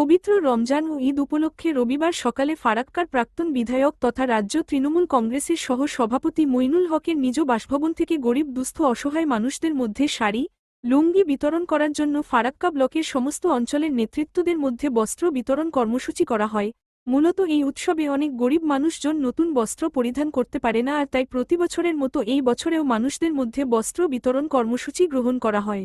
পবিত্র রমজান ও ঈদ উপলক্ষে রবিবার সকালে ফারাক্কার প্রাক্তন বিধায়ক তথা রাজ্য তৃণমূল কংগ্রেসের সহ সভাপতি মইনুল হকের নিজ বাসভবন থেকে গরিব, দুস্থ, অসহায় মানুষদের মধ্যে শাড়ি, লুঙ্গি বিতরণ করার জন্য ফারাক্কা ব্লকের সমস্ত অঞ্চলের নেতৃত্বদের মধ্যে বস্ত্র বিতরণ কর্মসূচি করা হয়। মূলত এই উৎসবে অনেক গরিব মানুষজন নতুন বস্ত্র পরিধান করতে পারে না আর তাই প্রতি বছরের মতো এই বছরেও মানুষদের মধ্যে বস্ত্র বিতরণ কর্মসূচি গ্রহণ করা হয়।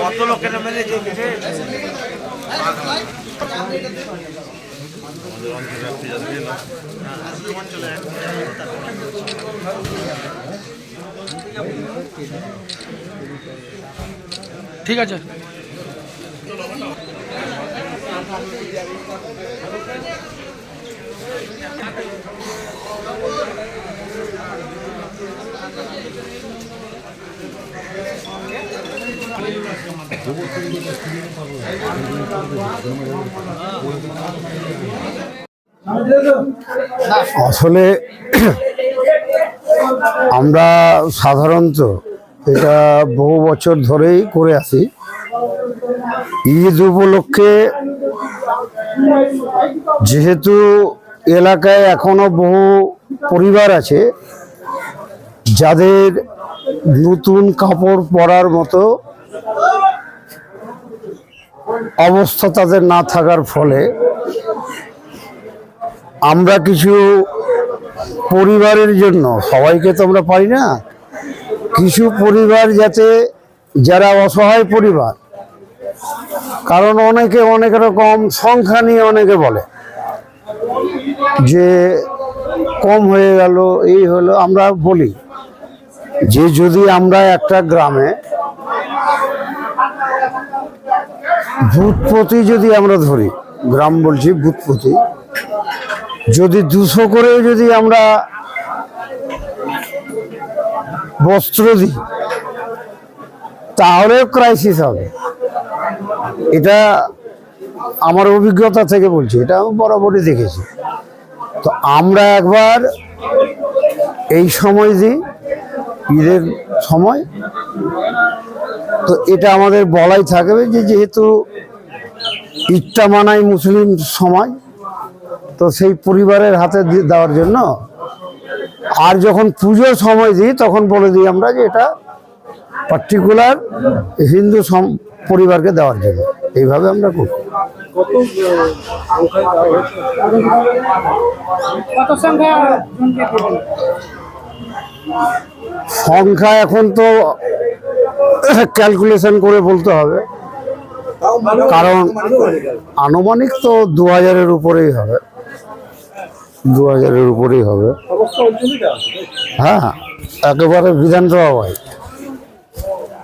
কত লোকের মেলে যে ঠিক আছে। আসলে আমরা সাধারণত এটা বহু বছর ধরেই করে আসি। ঈদ উপলক্ষে যেহেতু এলাকায় এখনও বহু পরিবার আছে, যাদের নতুন কাপড় পরার মতো অবস্থা তাদের না থাকার ফলে আমরা কিছু পরিবারের জন্য, সবাইকে তো আমরা পাই না, কিছু পরিবার যাতে, যারা অসহায় পরিবার, কারণ অনেকে অনেক রকম সংখ্যা নিয়ে অনেকে বলে যে কম হয়ে গেল, এই হলো, আমরা বলি যে যদি আমরা একটা গ্রামে ভূতপতি যদি আমরা ধরি, গ্রাম বলছি ভূতপতি, যদি দুশো করেও যদি আমরা বস্ত্র দিই, তাহলেও ক্রাইসিস হবে। এটা আমার অভিজ্ঞতা থেকে বলছি, এটা আমি বরাবরই দেখেছি। তো আমরা একবার এই সময় দিই ঈদের সময়। তো এটা আমাদের বলাই থাকবে যে যেহেতু ঈদটা মানাই মুসলিম সমাজ, তো সেই পরিবারের হাতে দেওয়ার জন্য আর যখন পুজোর সময় দিই, তখন বলে দিই আমরা যে এটা পার্টিকুলার হিন্দু পরিবারকে দেওয়ার জন্য। এইভাবে আমরা করি কত সংখ্যা সংখ্যা এখন তো ক্যালকুলেশন করে বলতে হবে। কারণ আনুমানিক তো দু হাজারের উপরেই হবে। দু হাজারের উপরেই হবে। হ্যাঁ একেবারে বিধানসভা বাই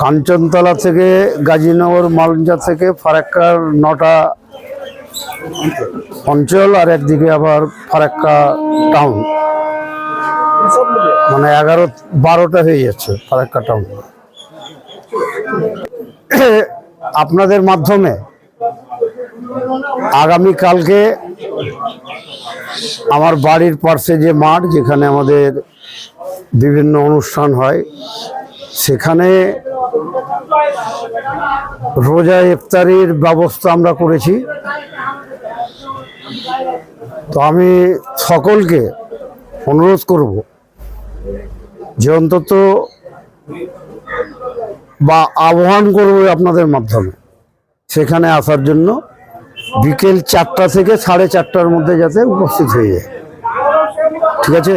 কাঞ্চনতলা থেকে গাজীনগর মালঞ্জা থেকে ফারাক্কার নটা অঞ্চল আর একদিকে আবার ফারাক্কা টাউন মানে এগারো, বারোটা হয়ে যাচ্ছে ফারাক্কা টাউন আপনাদের মাধ্যমে আগামী কালকে আমার বাড়ির পার্শ্বে যে মাঠ, যেখানে আমাদের বিভিন্ন অনুষ্ঠান হয়, সেখানে রোজা ইফতারির ব্যবস্থা আমরা করেছি। তো আমি সকলকে অনুরোধ করব যে অন্তত বা আহ্বান করব আপনাদের মাধ্যমে। সেখানে আসার জন্য বিকেল চারটা থেকে সাড়ে চারটার মধ্যে যাতে উপস্থিত হয়ে যায়। ঠিক আছে?